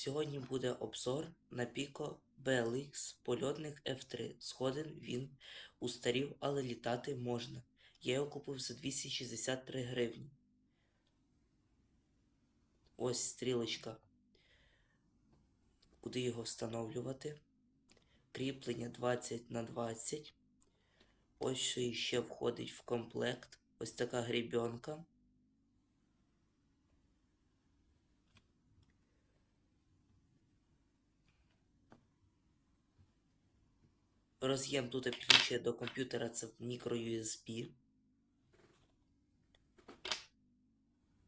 Сьогодні буде обзор на Pico BLX польотник F3. Згоден він устарів, але літати можна. Я його купив за 263 гривні. Ось стрілочка. Куди його встановлювати? Кріплення 20 на 20. Ось що іще входить в комплект. Ось така грібенка. Роз'єм тут підключує до комп'ютера це microUSB.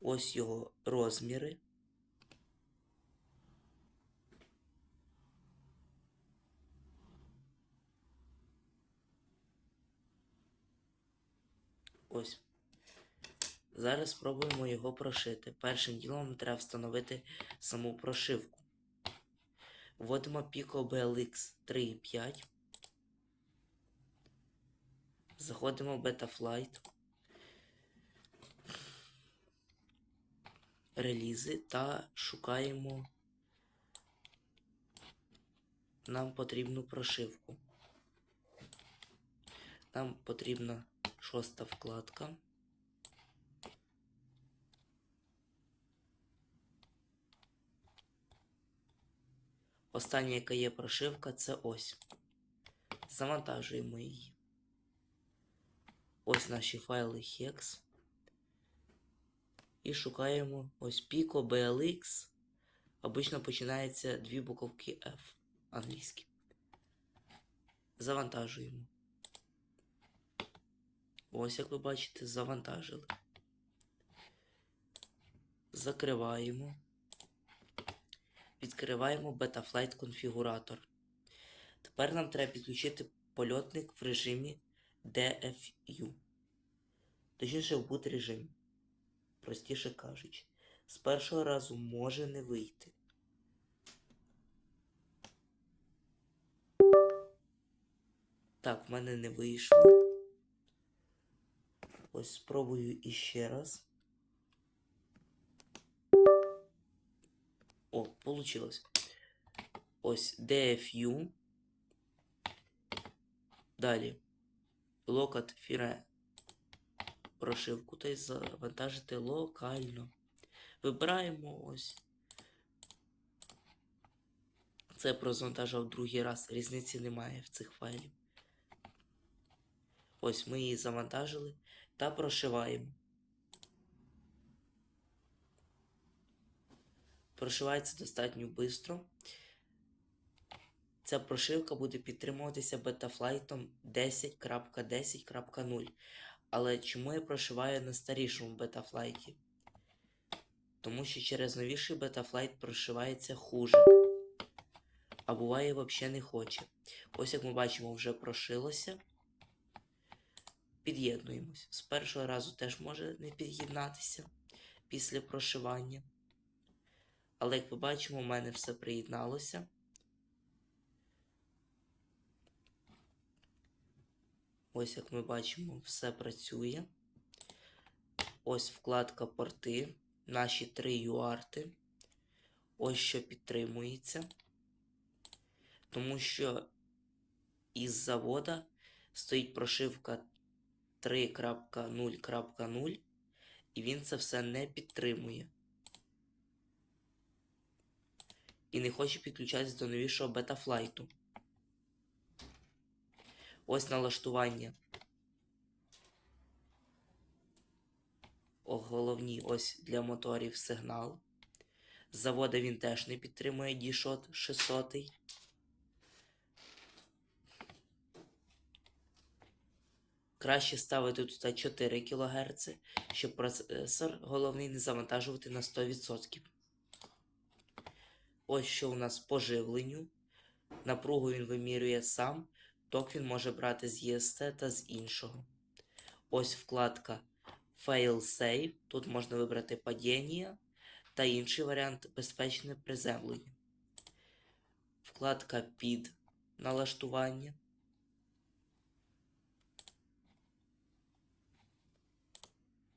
Ось його розміри. Ось. Зараз спробуємо його прошити. Першим ділом треба встановити саму прошивку. Вводимо Pico BLX 3.5. Заходимо в Betaflight. Релізи та шукаємо нам потрібну прошивку. Нам потрібна шоста вкладка. Остання, яка є прошивка, це ось. Завантажуємо її. Ось наші файли hex. І шукаємо ось Pico BLX. Обично починається дві буковки F англійські. Завантажуємо. Ось, як ви бачите, завантажили. Закриваємо. Відкриваємо Betaflight конфігуратор. Тепер нам треба підключити польотник в режимі DFU. Точніше в boot режимі. Простіше кажучи, з першого разу може не вийти. Так, в мене не вийшло. Ось спробую іще раз. О, получилось. Ось DFU. Далі. Локат фіре прошивку та й завантажити локально. Вибираємо ось. Це я прозвантажив другий раз. Різниці немає в цих файлів. Ось ми її завантажили та прошиваємо. Прошивається достатньо швидко. Ця прошивка буде підтримуватися бетафлайтом 10.10.0. Але чому я прошиваю на старішому бетафлайті? Тому що через новіший бетафлайт прошивається хуже. А буває взагалі не хоче. Ось як ми бачимо, вже прошилося. Під'єднуємось. З першого разу теж може не під'єднатися після прошивання. Але як ви бачимо, у мене все приєдналося. Ось як ми бачимо, все працює. Ось вкладка порти, наші три юарти. Ось що підтримується. Тому що із завода стоїть прошивка 3.0.0 і він це все не підтримує. І не хоче підключатися до новішого бетафлайту. Ось налаштування. О, головні ось для моторів сигнал. З завода він теж не підтримує D-Shot 600. Краще ставити тут 4 кГц, щоб процесор головний не завантажувати на 100%. Ось що у нас по живленню. Напругу він вимірює сам. Ток він може брати з EST та з іншого. Ось вкладка Fail Safe. Тут можна вибрати падіння та інший варіант безпечне приземлення. Вкладка під налаштування.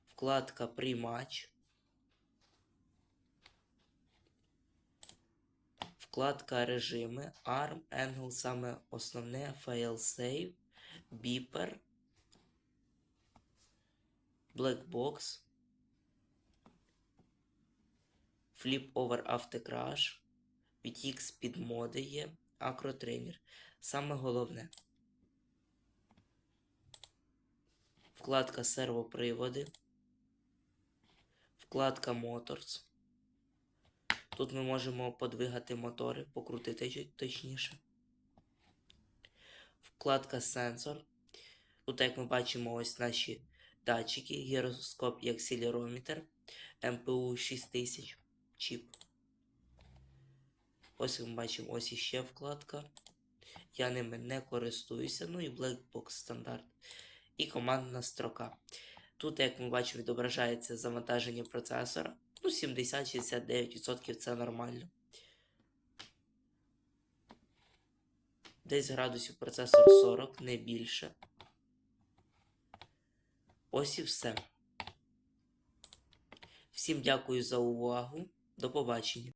Вкладка Приймач. Вкладка режими, ARM, Angle, саме основне, FailSafe, Beeper, Blackbox, Flip Over Автокраш, VTX під моди є, Acrotrainer. Саме головне. Вкладка сервоприводи. Вкладка Motors. Тут ми можемо подвигати мотори, покрутити точніше. Вкладка сенсор. Тут, як ми бачимо, ось наші датчики, гіроскоп і акселерометр, МПУ 6000 чіп. Ось ми бачимо, ось іще вкладка. Я ними не користуюся. Ну і Blackbox стандарт. І командна строка. Тут, як ми бачимо, відображається завантаження процесора. Ну, 70-69% це нормально. Десь градусів процесор 40, не більше. Ось і все. Всім дякую за увагу. До побачення.